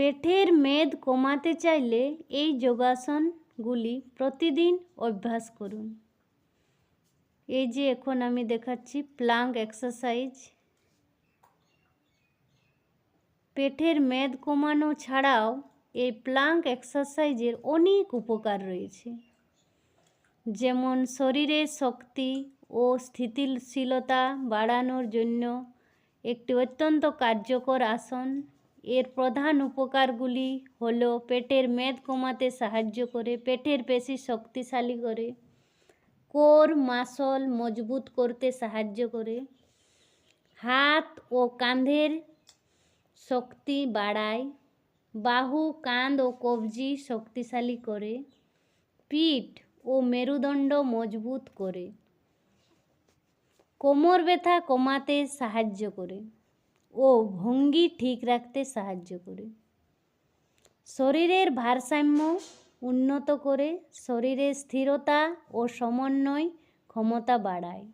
পেটের মেদ কমাতে চাইলে এই যোগাসনগুলি প্রতিদিন অভ্যাস করুন। এই যে এখন আমি দেখাচ্ছি প্লাঙ্ক এক্সারসাইজ। পেটের মেদ কমানো ছাড়াও এই প্লাঙ্ক এক্সারসাইজের অনেক উপকার রয়েছে। যেমন শরীরের শক্তি ও স্থিতিশীলতা বাড়ানোর জন্য একটি অত্যন্ত কার্যকর আসন এর প্রধান উপকারগুলি হলো পেটের মেদ কমাতে সাহায্য করে, পেটের পেশি শক্তিশালী করে, কোর মাসল মজবুত করতে সাহায্য করে, হাত ও কাঁধের শক্তি বাড়ায়, বাহু, কাঁধ ও কবজি শক্তিশালী করে, পিঠ ও মেরুদণ্ড মজবুত করে, কোমর ব্যথা কমাতে সাহায্য করে। ও ভঙ্গি ঠিক রাখতে সাহায্য করে। শরীরের ভারসাম্য উন্নত করে শরীরের স্থিরতা ও সমন্বয় ক্ষমতা বাড়ায়।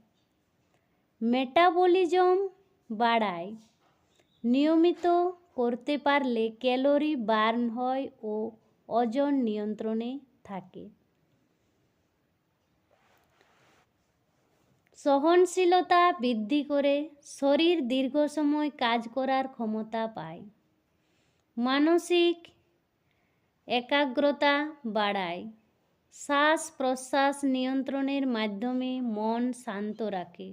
মেটাবলিজম বাড়ায়। নিয়মিত করতে পারলে ক্যালোরি বার্ন হয় ও ওজন নিয়ন্ত্রণে থাকে। সহনশীলতা বৃদ্ধি করে শরীর দীর্ঘ সময় কাজ করার ক্ষমতা পায়। মানসিক একাগ্রতা বাড়ায়। শ্বাস প্রশ্বাস নিয়ন্ত্রণের মাধ্যমে মন শান্ত রাখে।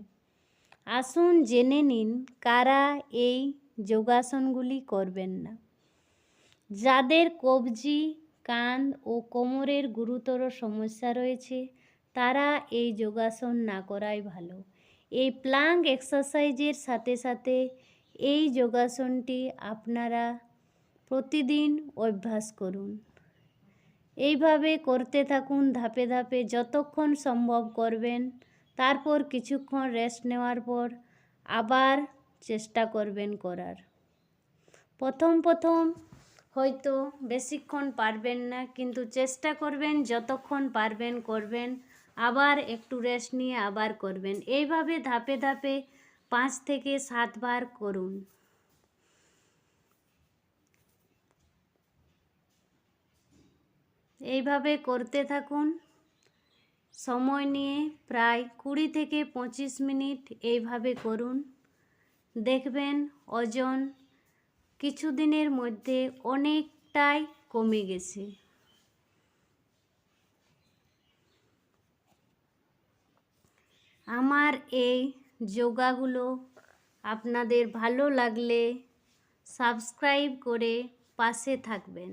আসুন জেনে নিন, কারা এই যোগাসনগুলি করবেন না। যাদের কবজি কাঁধ ও কোমরের গুরুতর সমস্যা রয়েছে তারা এই যোগাসন না করাই ভালো। এই প্লাং এক্সারসাইজের সাথে সাথে এই যোগাসনটি আপনারা প্রতিদিন অভ্যাস করুন। এইভাবে করতে থাকুন, ধাপে ধাপে যতক্ষণ সম্ভব করবেন, তারপর কিছুক্ষণ রেস্ট নেওয়ার পর আবার চেষ্টা করবেন করার। প্রথম প্রথম হয়তো বেশিক্ষণ পারবেন না, কিন্তু চেষ্টা করবেন, যতক্ষণ পারবেন করবেন আবার একটু রেস্ট নিয়ে আবার করবেন। এইভাবে ধাপে ধাপে পাঁচ থেকে সাতবার করুন। এইভাবে করতে থাকুন। সময় নিয়ে প্রায় কুড়ি থেকে পঁচিশ মিনিট এইভাবে করুন। দেখবেন ওজন কিছুদিনের মধ্যে অনেকটাই কমে গেছে। আমার এই যোগাগুলো আপনাদের ভালো লাগলে সাবস্ক্রাইব করে পাশে থাকবেন।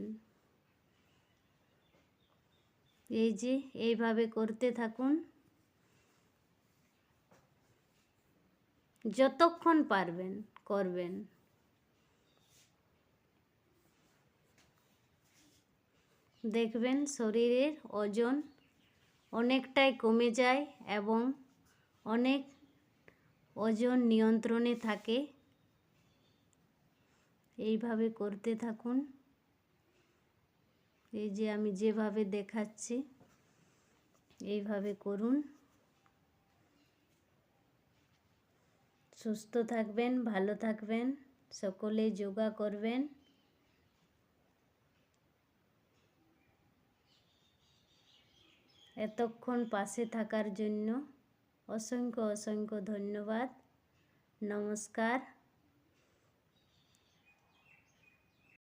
এই যে, এইভাবে করতে থাকুন। যতক্ষণ পারবেন, করবেন। দেখবেন শরীরের ওজন অনেকটাই কমে যায় এবং অনেক ওজন নিয়ন্ত্রণে থাকে। এইভাবে করতে থাকুন। এই যে আমি যেভাবে দেখাচ্ছি, এইভাবে করুন। সুস্থ থাকবেন, ভালো থাকবেন, সকলে যোগা করবেন। এতক্ষণ পাশে থাকার জন্য অসংখ্য অসংখ্য ধন্যবাদ নমস্কার